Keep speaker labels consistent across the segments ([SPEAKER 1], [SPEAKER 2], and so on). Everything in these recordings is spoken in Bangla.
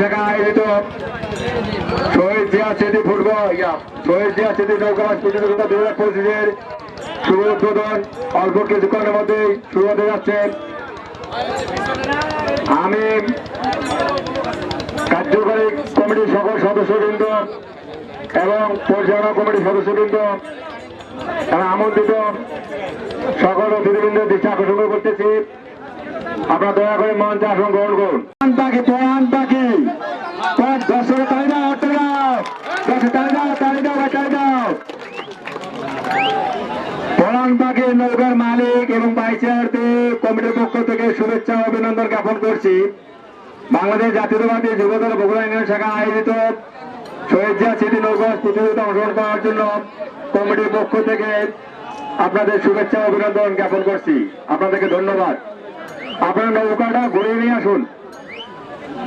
[SPEAKER 1] শাখা আয়োজিত শহীদ জিয়া স্মৃতি ফুটবল, ইয়া শহীদ জিয়া স্মৃতি নৌকাবাস প্রতিযোগিতা দু হাজার পঁচিশের শুভ উদ্বোধন অল্প কিছুক্ষণের মধ্যেই শুরু হতে যাচ্ছে। আমি কার্যকরী কমিটির সকল সদস্যবৃন্দ এবং পরিচালনা কমিটির সদস্যবৃন্দ, এবং আমন্ত্রিত সকল অতিথিবৃন্দের দৃষ্টি আকর্ষণ করতেছি আপনারা দয়া করে মঞ্চে আসন গ্রহণ করুন পাখি পরান পাখি নৌকার মালিক এবং কমিটির পক্ষ থেকে শুভেচ্ছা অভিনন্দন জ্ঞাপন করছি। বাংলাদেশ জাতীয়তাবাদী যুবদল বগুড়া ইউনিয়ন শাখা আয়োজিত প্রতিযোগিতা অংশগ্রহণ করার জন্য কমিটির পক্ষ থেকে আপনাদের শুভেচ্ছা অভিনন্দন জ্ঞাপন করছি। আপনাদেরকে ধন্যবাদ। আপনার নৌকাটা ঘুরে নিয়ে আসুন।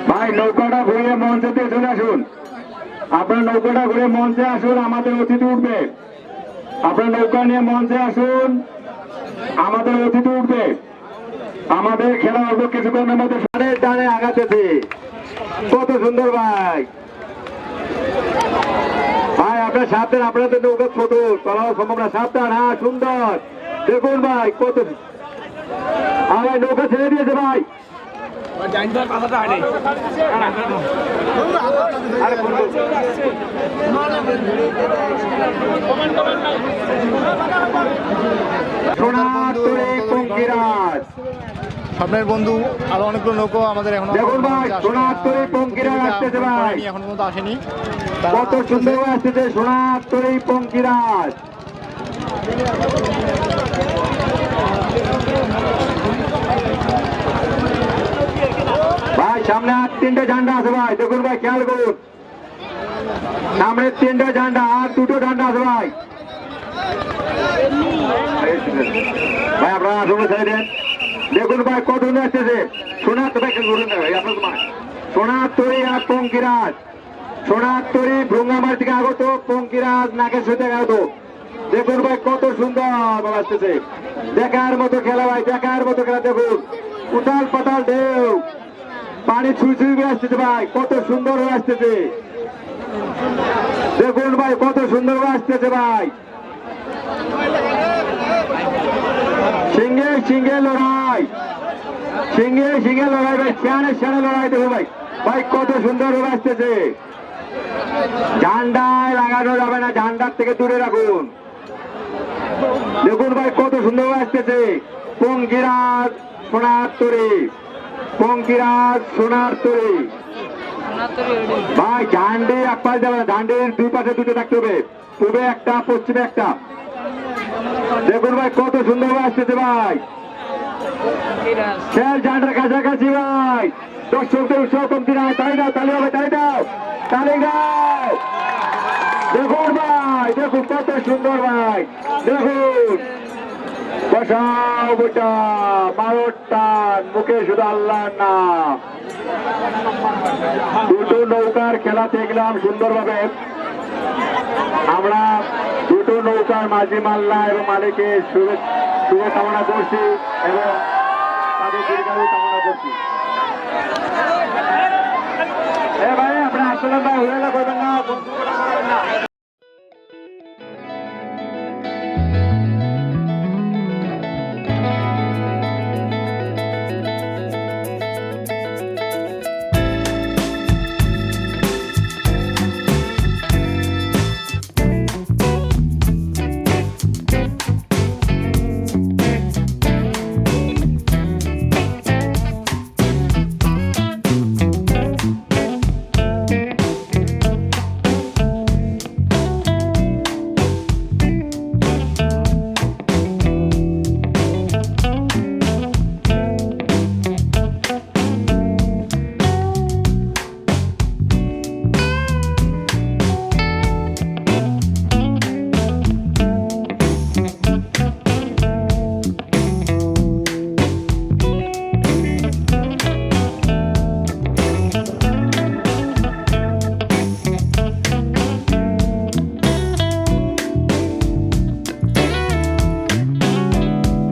[SPEAKER 1] ভাই, নৌকাটা ঘুরিয়ে মঞ্চেতে চলে আসুন। আপনার নৌকাটা ঘুরে মঞ্চে আসুন, আমাদের অতিথি উঠবে। আপনার নৌকা নিয়ে মঞ্চে আসুন, আমাদের অতিথি উঠবে। আমাদের খেলা অল্প কিছুক্ষণের মধ্যে। সাড়ে টানে আগাতেছে। কত সুন্দর ভাই। ভাই, আপনার সাবধান আপনাদের নৌকা ছোট চলাও সম্ভব না। সাবধান হ্যাঁ সুন্দর। দেখুন ভাই, কত ভাই নৌকা ছেড়ে দিয়েছে ভাই। আরে বন্ধু। পঙ্কিরাজ।
[SPEAKER 2] স্বপ্নের বন্ধু আরও অনেকগুলো নৌকো আমাদের এখন এখন পর্যন্ত আসেনি।
[SPEAKER 1] কত সুন্দর আসতেছে। সোনাতরে পঙ্কিরাজ। সামনে আর তিনটে ঝান্ডা আছে ভাই। দেখুন ভাই, খেয়াল করুন। সামনে তিনটে ঝান্ডা আর দুটো ঝান্ডা আছে ভাই। ভাই, আপনারা দেখুন ভাই, কত আসতেছে। সোনার তো ভাই সোনার তরি আর পঙ্কিরাজ। সোনার তরি ভ্রঙ্গামার থেকে আগত, পঙ্কিরাজ নাকের সাথে আগত দেখুন ভাই, কত সুন্দর আসতেছে। দেখার মতো খেলা ভাই, দেখার মতো খেলা, দেখুন। উতাল পাতাল ঢেউ। পানি ছুঁই ছুঁই করে আসতেছে ভাই, কত সুন্দর হয়ে আসতেছে। দেখুন ভাই, কত সুন্দর হয়ে আসতেছে ভাই। সিংহে সিংহে লড়াই। সিংহে সিংহে লড়াই ভাই লড়াই দেখো ভাই। ভাই, কত সুন্দর হয়ে আসতেছে। ঝান্ডায় লাগানো যাবে না, ঝান্ডার থেকে দূরে রাখুন। দেখুন ভাই, কত সুন্দর আসতেছে। পঙ্কিরাজ সোনার তরি। পঙ্কিরাজ সোনার তরি ভাই ঝান্ডি এক পাশ যাবে না ঝান্ডির দুই পাশে দুটো থাকতে হবে। পূবে একটা পশ্চিমে একটা। দেখুন ভাই কত সুন্দর আসতেছে ভাই। খেল ঝান্ডার কাছাকাছি ভাই। দর্শকদের উৎসাহ কমতি নাই তাই দাও তালি হবে তাই দাও তালি দাও। দেখুন ভাই দেখুন কত সুন্দর ভাই। দেখুন। বসাও বুটা মারোর টান মুখে নাম। দুটো নৌকার খেলা দেখলাম সুন্দরভাবে। আমরা দুটো নৌকার মাঝি মাল্লা এবং মালিকের শুভে কামনা করছি এবং তাদের দীর্ঘায়ু কামনা করছি। এ ভাই, আপনার আসলে ভাই হয়ে গেল